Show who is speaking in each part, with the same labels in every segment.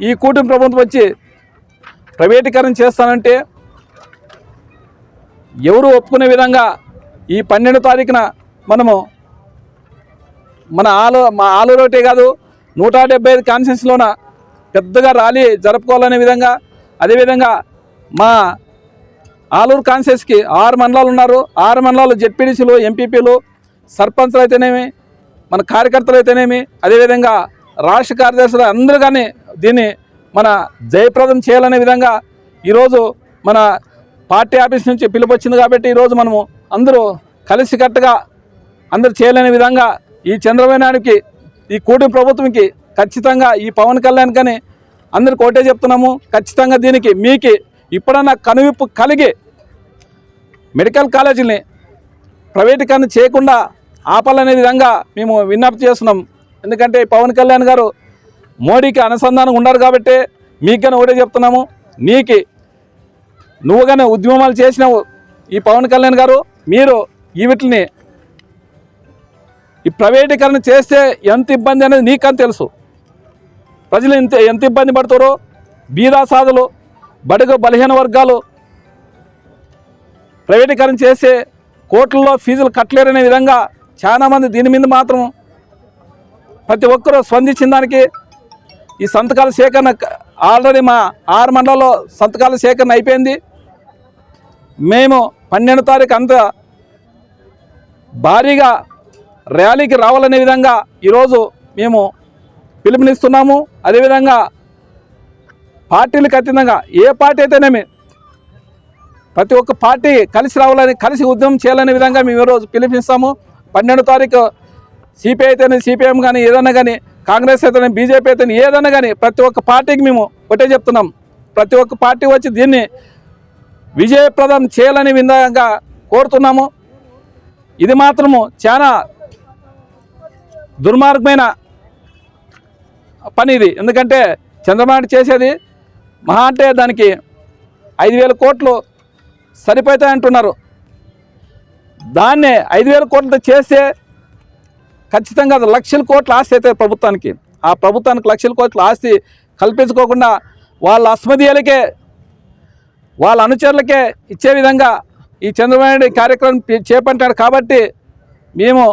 Speaker 1: ఈ కూటమి ప్రభుత్వం వచ్చి ప్రైవేటీకరణ చేస్తానంటే ఎవరు ఒప్పుకునే విధంగా ఈ పన్నెండు తారీఖున మనము మన ఆలో మా ఆలూరోటే కాదు నూట డెబ్బై ఐదు కాన్సెన్స్లోన పెద్దగా ర్యాలీ జరుపుకోవాలనే విధంగా అదేవిధంగా మా ఆలూరు కాన్సెన్స్కి ఆరు మండలాలు ఉన్నారు. ఆరు మండలాలు జెడ్పీడీసీలు ఎంపీపీలు సర్పంచ్లు అయితేనేమి మన కార్యకర్తలు అయితేనేమి అదేవిధంగా రాష్ట్ర కార్యదర్శులు అందరూ కానీ దీన్ని మన జయప్రదం చేయాలనే విధంగా ఈరోజు మన పార్టీ ఆఫీస్ నుంచి పిలుపు వచ్చింది కాబట్టి ఈరోజు మనము అందరూ కలిసికట్టుగా అందరూ చేయలేని విధంగా ఈ చంద్రబాబు నాయుడుకి ఈ కూటమి ప్రభుత్వంకి ఖచ్చితంగా ఈ పవన్ కళ్యాణ్ కానీ అందరికి ఒకటే చెప్తున్నాము. ఖచ్చితంగా దీనికి మీకు ఇప్పుడన్నా కనువిప్పు కలిగి మెడికల్ కాలేజీని ప్రైవేటీకరణ చేయకుండా ఆపాలనే విధంగా మేము విజ్ఞప్తి చేస్తున్నాం. ఎందుకంటే పవన్ కళ్యాణ్ గారు మోడీకి అనుసంధానం ఉన్నారు కాబట్టి మీకు కానీ ఒకటే చెప్తున్నాము. నీకి నువ్వుగానే ఉద్యమాలు చేసినావు ఈ పవన్ కళ్యాణ్ గారు. మీరు ఈ వీటిని ఈ ప్రైవేటీకరణ చేస్తే ఎంత ఇబ్బంది అనేది నీకని తెలుసు. ప్రజలు ఎంత ఎంత ఇబ్బంది పడతారో బీదా సాధులు బడుగు బలహీన వర్గాలు ప్రైవేటీకరణ చేస్తే కోట్లలో ఫీజులు కట్టలేరనే విధంగా చాలామంది దీని మీద మాత్రం ప్రతి ఒక్కరూ స్పందించిన దానికి ఈ సంతకాల సేకరణ ఆల్రెడీ మా ఆరు మండలంలో సంతకాల సేకరణ అయిపోయింది. మేము పన్నెండు తారీఖు అంత భారీగా ర్యాలీకి రావాలనే విధంగా ఈరోజు మేము పిలుపునిస్తున్నాము. అదేవిధంగా పార్టీలకు అతీతంగా ఏ పార్టీ అయితేనేమి ప్రతి ఒక్క పార్టీ కలిసి రావాలని కలిసి ఉద్యమం చేయాలనే విధంగా మేము ఈరోజు పిలుపునిస్తాము. పన్నెండు తారీఖు సిపిఐ అయితేనే సిపిఎం కానీ ఏదైనా కానీ కాంగ్రెస్ అయితే బీజేపీ అయితే ఏదైనా కానీ ప్రతి ఒక్క పార్టీకి మేము ఒకటే చెప్తున్నాం. ప్రతి ఒక్క పార్టీ వచ్చి దీన్ని విజయప్రదం చేయాలని విధంగా కోరుతున్నాము. ఇది మాత్రము చాలా దుర్మార్గమైన పని ఇది. ఎందుకంటే చంద్రబాబు చేసేది మహా అంటే దానికి ఐదు వేల కోట్లు సరిపోతాయి అంటున్నారు. దాన్నే ఐదు వేల కోట్లతో చేస్తే ఖచ్చితంగా అది లక్షల కోట్ల ఆస్తి అవుతుంది ప్రభుత్వానికి. ఆ ప్రభుత్వానికి లక్షల కోట్ల ఆస్తి కల్పించుకోకుండా వాళ్ళ అస్మదీయులకే వాళ్ళ అనుచరులకే ఇచ్చే విధంగా ఈ చంద్రబాబు నాయుడు కార్యక్రమం చేపట్టాడు కాబట్టి మేము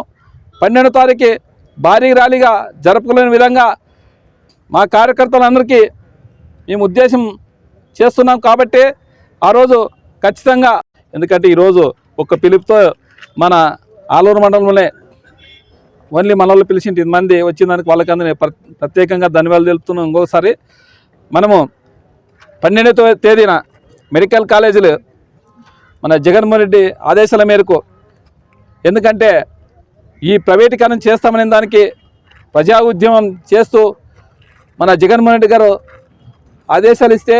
Speaker 1: పన్నెండు తారీఖు భారీ ర్యాలీగా జరుపుకోలేని విధంగా మా కార్యకర్తలందరికీ మేము ఉద్దేశం చేస్తున్నాం కాబట్టి ఆ రోజు ఖచ్చితంగా ఎందుకంటే ఈరోజు ఒక పిలుపుతో మన ఆలూరు మండలంలోనే ఓన్లీ మనల్ని పిలిచింటి మంది వచ్చిన దానికి వాళ్ళకందరినీ ప్ర ప్రత్యేకంగా ధన్యవాదాలు తెలుపుతున్నాం. ఇంకోసారి మనము పన్నెండవ తేదీన మెడికల్ కాలేజీలు మన జగన్మోహన్ రెడ్డి ఆదేశాల మేరకు ఎందుకంటే ఈ ప్రైవేటీకరణ చేస్తామనే దానికి ప్రజా ఉద్యమం చేస్తూ మన జగన్మోహన్ రెడ్డి గారు ఆదేశాలు ఇస్తే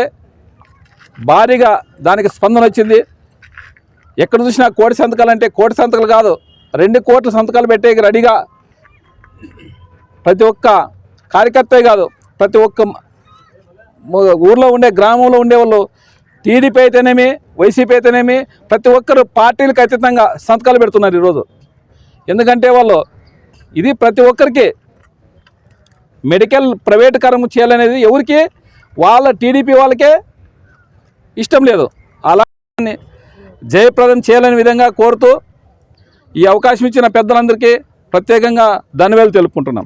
Speaker 1: భారీగా దానికి స్పందన వచ్చింది. ఎక్కడ చూసినా కోటి సంతకాలు అంటే కోటి సంతకాలు కాదు రెండు కోట్ల సంతకాలు పెట్టే రెడీగా ప్రతి ఒక్క కార్యకర్తే కాదు ప్రతి ఒక్క ఊర్లో ఉండే గ్రామంలో ఉండే వాళ్ళు టీడీపీ అయితేనేమి వైసీపీ అయితేనేమి ప్రతి ఒక్కరు పార్టీలకు అతీతంగా సంతకాలు పెడుతున్నారు ఈరోజు. ఎందుకంటే వాళ్ళు ఇది ప్రతి ఒక్కరికి మెడికల్ ప్రైవేటీకరణ చేయాలనేది ఎవరికి వాళ్ళ టీడీపీ వాళ్ళకే ఇష్టం లేదు. అలా జయప్రదం చేయాలనే విధంగా కోరుతూ ఈ అవకాశం ఇచ్చిన పెద్దలందరికీ ప్రత్యేకంగా ధన్యవాదాలు తెలుపుకుంటున్నాం.